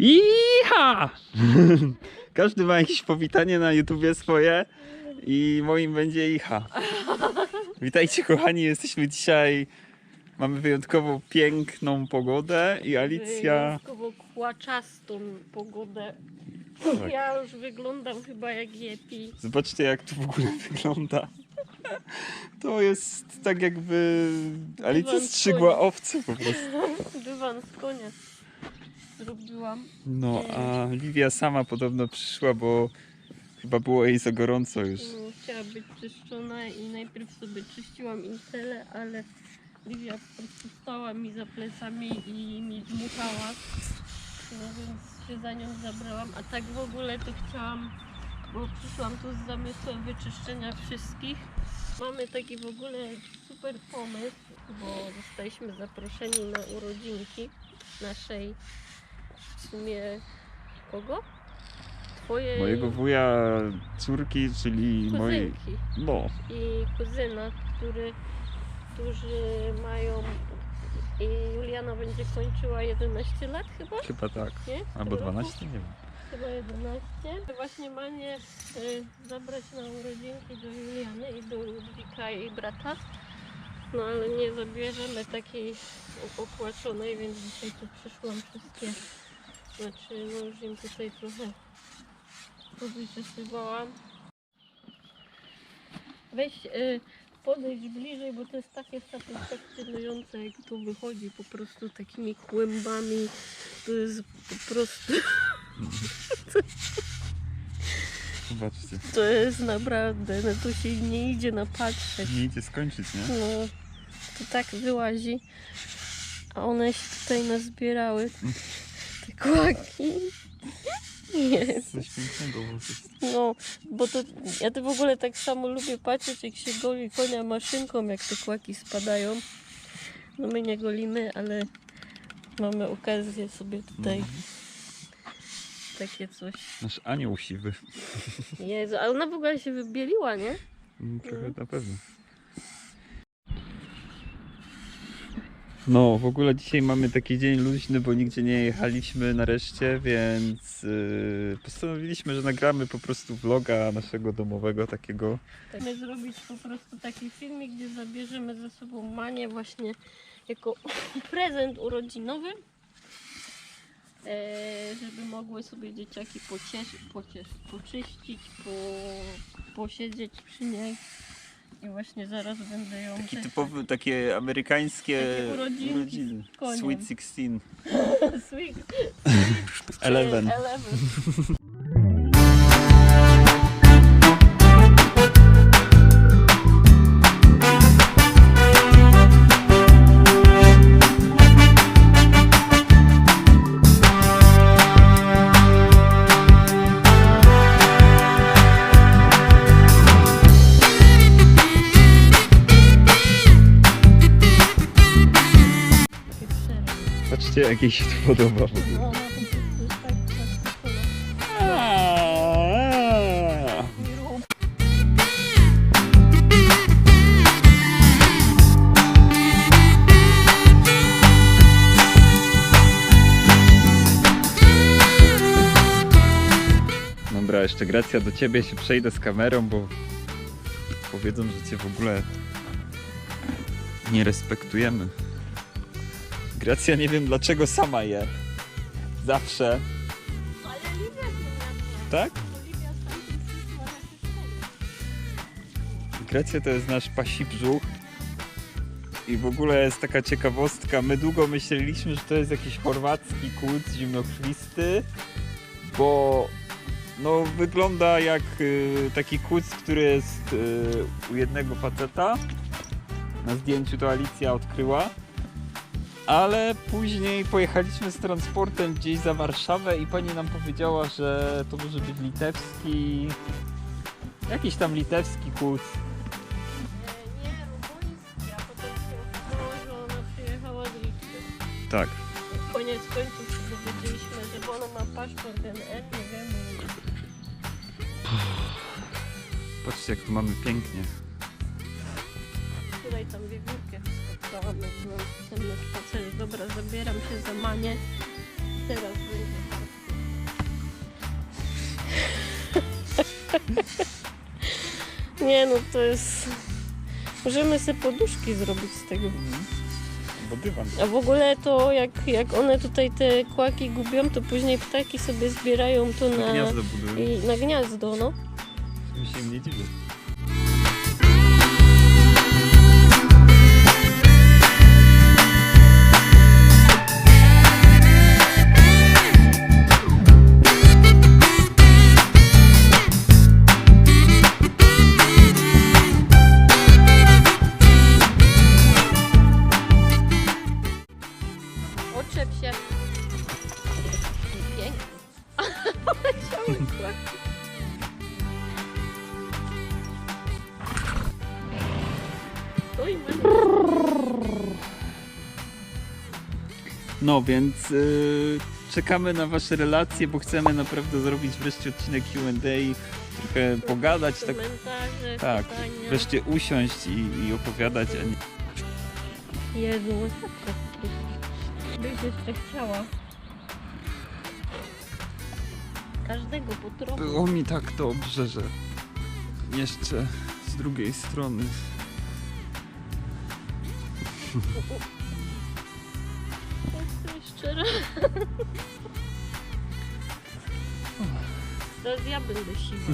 Iha! Każdy ma jakieś powitanie na YouTubie swoje i moim będzie Iha. Witajcie kochani, jesteśmy dzisiaj, mamy wyjątkowo piękną pogodę i Alicja... Wyjątkowo kłaczastą pogodę. Tak. Ja już wyglądam chyba jak Yeti. Zobaczcie jak to w ogóle wygląda. To jest tak jakby Alicja strzygła owce po prostu. Dywan z konia No a Livia sama podobno przyszła, bo chyba było jej za gorąco już. Mm, Chciała być czyszczona i najpierw sobie czyściłam intele, ale Livia po prostu stała mi za plecami i mi dmuchała. No więc się za nią zabrałam. A tak w ogóle to chciałam, bo przyszłam tu z zamysłem wyczyszczenia wszystkich. Mamy taki w ogóle super pomysł, bo zostaliśmy zaproszeni na urodzinki naszej w sumie kogo? Twojej Mojego wuja, córki, czyli mojej... No, i kuzyna, który, którzy mają i Juliana będzie kończyła 11 lat chyba, chyba tak. nie? Albo W tym roku? 12, nie wiem. Chyba 11. Właśnie Manię y, zabrać na urodzinki do Juliany i do Ludwika jej brata. No ale nie zabierzemy takiej opłaconej, więc dzisiaj tu przyszłam wszystkie. Znaczy, no już im tutaj trochę powyczesywałam. Weź y, podejdź bliżej, bo to jest takie satysfakcjonujące, jak tu wychodzi po prostu takimi kłębami. To jest po prostu Zobaczcie. To jest naprawdę, no tu się nie idzie napatrzeć. Nie idzie skończyć, nie? No, to tak wyłazi. A one się tutaj nazbierały. Kłaki. Jest. Coś pięknego. No, bo to ja to w ogóle tak samo lubię patrzeć, jak się goli konia maszynką, jak te kłaki spadają. No my nie golimy, ale mamy okazję sobie tutaj takie coś. Nasz anioł siwy. Jezu, a ona w ogóle się wybieliła, nie? Mm, Trochę Mhm. na pewno. No, w ogóle dzisiaj mamy taki dzień luźny, bo nigdzie nie jechaliśmy nareszcie, więc yy, postanowiliśmy, że nagramy po prostu vloga naszego domowego takiego. Chcemy zrobić po prostu taki filmik, gdzie zabierzemy ze sobą Manię właśnie jako prezent urodzinowy, e, żeby mogły sobie dzieciaki pocieszyć, pocieszyć, poczyścić, po, posiedzieć przy niej. I właśnie zaraz będę ją Taki też- typowy, takie amerykańskie Takie urodziny. koniem. Sweet 16. Sweet Eleven. Eleven. Patrzcie, jak jej się podoba. Dobra, jeszcze Gracja do ciebie się przejdę z kamerą, bo powiedzą, że cię w ogóle nie respektujemy. Gracja nie wiem dlaczego sama je. Zawsze. Ale. Tak? Gracja to jest nasz pasi brzuch. I w ogóle jest taka ciekawostka. My długo myśleliśmy, że to jest jakiś chorwacki kłód zimnokrwisty, bo no, wygląda jak y, taki kłód, który jest y, u jednego faceta. Na zdjęciu to Alicja odkryła. Ale później pojechaliśmy z transportem gdzieś za Warszawę i pani nam powiedziała, że to może być litewski. Jakiś tam litewski kłód. Nie, nie, rumuński, a potem się okazało, że ona przyjechała z Litwy. Tak. Koniec końców się dowiedzieliśmy, że bo ona ma paszport NR, nie wiemy. Patrzcie jak tu mamy pięknie. Tutaj tam wiewiórkę przeładowany na spacer. Dobra, zabieram się za manię. Teraz będzie tak. Nie no, to jest... Możemy sobie poduszki zrobić z tego. Mhm. Bo dywan. A w ogóle to jak, jak one tutaj te kłaki gubią, to później ptaki sobie zbierają to na, Na gniazdo budują. i, na gniazdo, no. Mi się nie dziwię. No więc y, czekamy na Wasze relacje, bo chcemy naprawdę zrobić wreszcie odcinek QA, trochę pogadać, tak Komentarze, tak, pytania. wreszcie usiąść i, i opowiadać, a nie Jezu, masakra. Byś jeszcze chciała. Każdego po trochu. Było mi tak dobrze, że jeszcze z drugiej strony. Raz. Teraz ja będę siwa.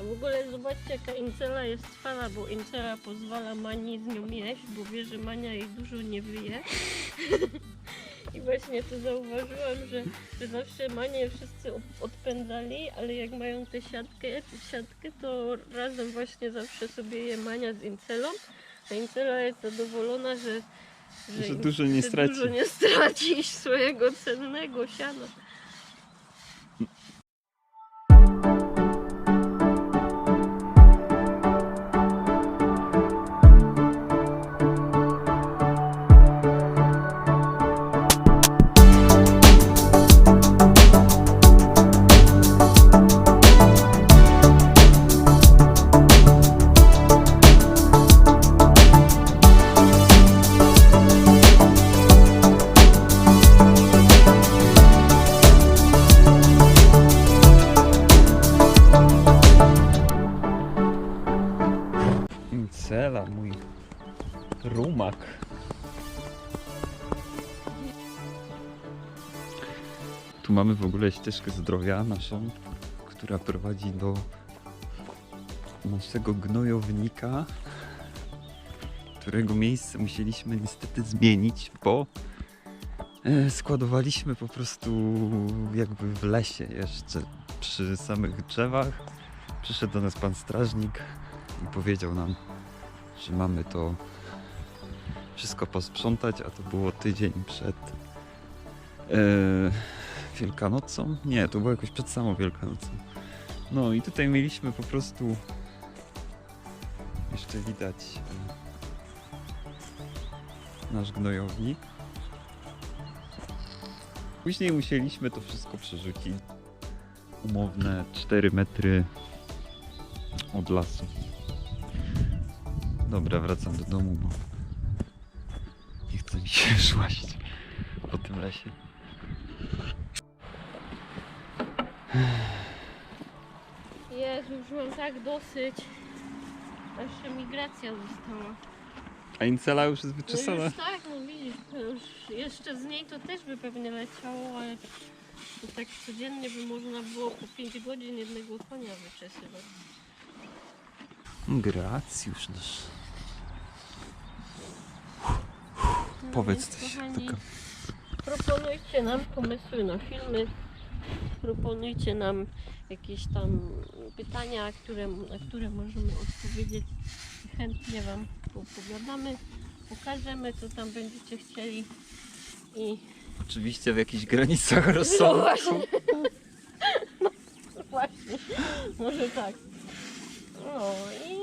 A w ogóle zobaczcie jaka Incela jest fana, bo Incela pozwala Mani z nią jeść, bo wie, że Mania jej dużo nie wyje. I właśnie to zauważyłam, że, że zawsze Manię wszyscy od- odpędzali, ale jak mają tę siatkę, siatkę, to razem właśnie zawsze sobie je Mania z Incelą. A Incela jest zadowolona, że, Że im- dużo nie że straci. Dużo nie straci swojego cennego siana. Tu mamy w ogóle ścieżkę zdrowia naszą, która prowadzi do naszego gnojownika, którego miejsce musieliśmy niestety zmienić, bo e, składowaliśmy po prostu jakby w lesie jeszcze przy samych drzewach. Przyszedł do nas pan strażnik i powiedział nam, że mamy to wszystko posprzątać, a to było tydzień przed e, Wielkanocą. Nie, to było jakoś przed samą Wielkanocą. No i tutaj mieliśmy po prostu jeszcze widać e, nasz gnojownik. Później musieliśmy to wszystko przerzucić. Umowne 4 metry od lasu. Dobra, wracam do domu, bo nie chce mi się szłaść po tym lesie. Jezu, już mam tak dosyć. Jeszcze migracja została. A Incela już jest No wyczesana. już tak, no widzisz, to już jeszcze z niej to też by pewnie leciało, ale to tak codziennie by można było po 5 godzin jednego konia wyczesywać. Gracjusz nasz. No Powiedz coś. kochani. Proponujcie nam pomysły na filmy, proponujcie nam jakieś tam pytania, które, na które możemy odpowiedzieć. Chętnie Wam opowiadamy, pokażemy co tam będziecie chcieli i Oczywiście w jakichś granicach no rozsądku. właśnie, no właśnie, może tak. No i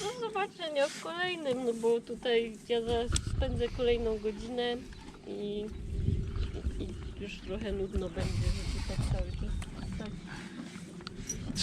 do zobaczenia w kolejnym, no bo tutaj ja zaraz spędzę kolejną godzinę i, i, i już trochę nudno będzie, że tutaj cały czas. Tak.